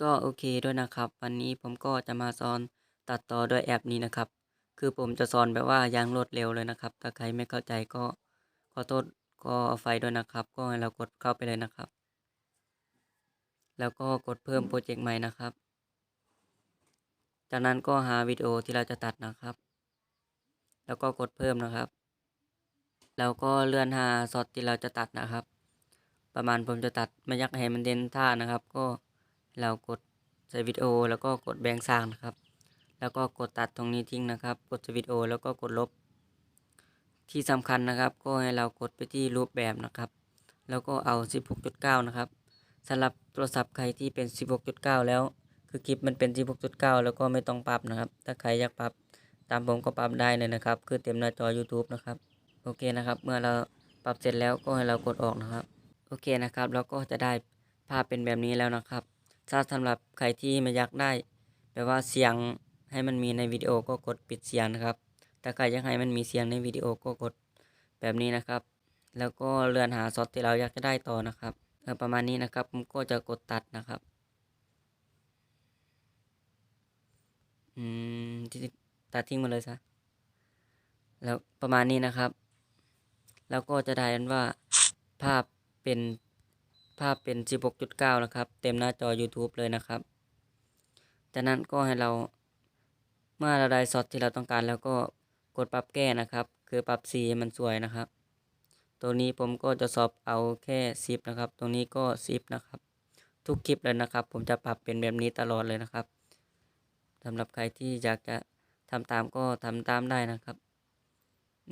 ก็โอเคด้วยนะครับ วันนี้ผมก็จะมาสอนตัดต่อด้วยแอปนี้นะครับ คือผมจะสอนแบบว่าอย่างรวดเร็วเลยนะครับ ถ้าใครไม่เข้าใจก็ขอโทษก็เอภัยด้วยนะครับ ก็ให้เรากดเข้าไปเลยนะครับ แล้วก็กดเพิ่มโปรเจกต์ใหม่นะครับ จากนั้นก็หาวิดีโอที่เราจะตัดนะครับ แล้วก็กดเพิ่มนะครับ แล้วก็เลื่อนหาช็อตที่เราจะตัดนะครับ ประมาณผมจะตัดไม่ยากให้มันเด่นท่านะครับ ก็ เรากดสวิดีโอแล้วก็กดแบ่งสร้างนะครับ แล้วก็กดตัดตรงนี้ทิ้งนะครับ กดสวิดีโอแล้วก็กดลบ ที่สำคัญนะครับ ก็ให้เรากดไปที่รูปแบบนะครับ แล้วก็เอา 16.9 นะครับสำหรับโทรศัพท์ใครที่เป็น 16.9 แล้ว คือคลิปมันเป็น 16.9 แล้วก็ไม่ต้องปรับนะครับ ถ้าใครอยากปรับตามผมก็ปรับได้เลยนะครับ คือเต็มหน้าจอ YouTube นะครับ โอเคนะครับ เมื่อเราปรับเสร็จแล้วก็ให้เรากดออกนะครับ โอเคนะครับ เราก็จะได้ภาพเป็นแบบนี้แล้วนะครับ ถ้าสำหรับใครที่ไม่อยากได้แบบว่าเสียงให้มันมีในวิดีโอก็กดปิดเสียงนะครับ ถ้าใครอยากให้มันมีเสียงในวิดีโอก็กดแบบนี้นะครับ แล้วก็เลื่อนหาช็อตที่เราอยากจะได้ต่อนะครับเออประมาณนี้นะครับผมก็จะกดตัดนะครับอืมที่ตัดทิ้งมาเลยซะแล้วประมาณนี้นะครับ แล้วก็จะได้อันว่าภาพเป็นาพเป็น 16.9 นะครับ เต็มหน้าจอ YouTube เลยนะครับ จากนั้นก็ให้เราเมื่อเราได้ช็อตที่เราต้องการแล้วก็กดปรับแก้นะครับ คือปรับสีมันสวยนะครับ ตัวนี้ผมก็จะสอบเอาแค่ 10 นะครับ ตรงนี้ก็ 10 นะครับ ทุกคลิปเลยนะครับ ผมจะปรับเป็นแบบนี้ตลอดเลยนะครับสำหรับใครที่อยากจะทำตามก็ทำตามได้นะครับ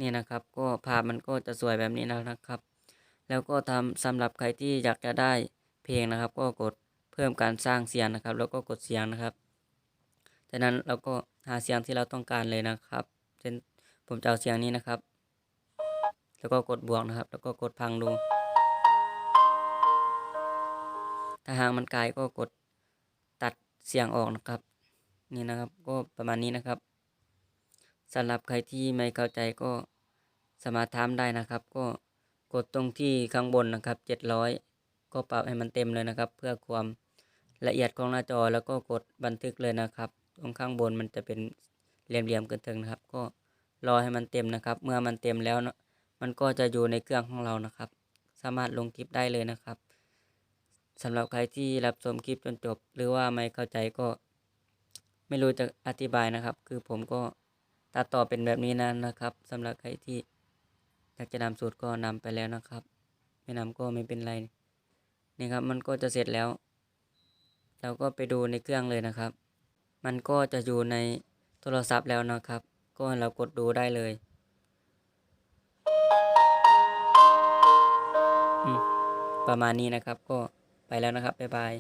นี่นะครับก็ภาพมันก็จะสวยแบบนี้แล้วนะครับ แล้วก็ทำสำหรับใครที่อยากจะได้เพลงนะครับ ก็กดเพิ่มการสร้างเสียงนะครับ แล้วก็กดเสียงนะครับ จากนั้นเราก็หาเสียงที่เราต้องการเลยนะครับเช่นผมจะเอาเสียงนี้นะครับ แล้วก็กดบวกนะครับ แล้วก็กดพังดู ถ้าหางมันไกลก็กดตัดเสียงออกนะครับ นี่นะครับก็ประมาณนี้นะครับสำหรับใครที่ไม่เข้าใจก็สามารถถามได้นะครับก็ กดตรงที่ข้างบนนะครับ 700 ก็ปรับให้มันเต็มเลยนะครับ เพื่อความละเอียดของหน้าจอแล้วก็กดบันทึกเลยนะครับ ตรงข้างบนมันจะเป็นเหลี่ยมๆกันเทิงนะครับ ก็รอให้มันเต็มนะครับ เมื่อมันเต็มแล้วนะมันก็จะอยู่ในเครื่องของเรานะครับ สามารถลงคลิปได้เลยนะครับสำหรับใครที่รับชมคลิปจนจบ หรือว่าไม่เข้าใจก็ ไม่รู้จะอธิบายนะครับ คือผมก็ตัดต่อเป็นแบบนี้นะนะครับสำหรับใครที่ อยากจะนำสูตรก็นำไปแล้วนะครับ ไม่นำก็ไม่เป็นไรนี่ครับมันก็จะเสร็จแล้ว เราก็ไปดูในเครื่องเลยนะครับ มันก็จะอยู่ในโทรศัพท์แล้วนะครับ ก็เรากดดูได้เลยประมาณนี้นะครับก็ไปแล้วนะครับบ๊ายบาย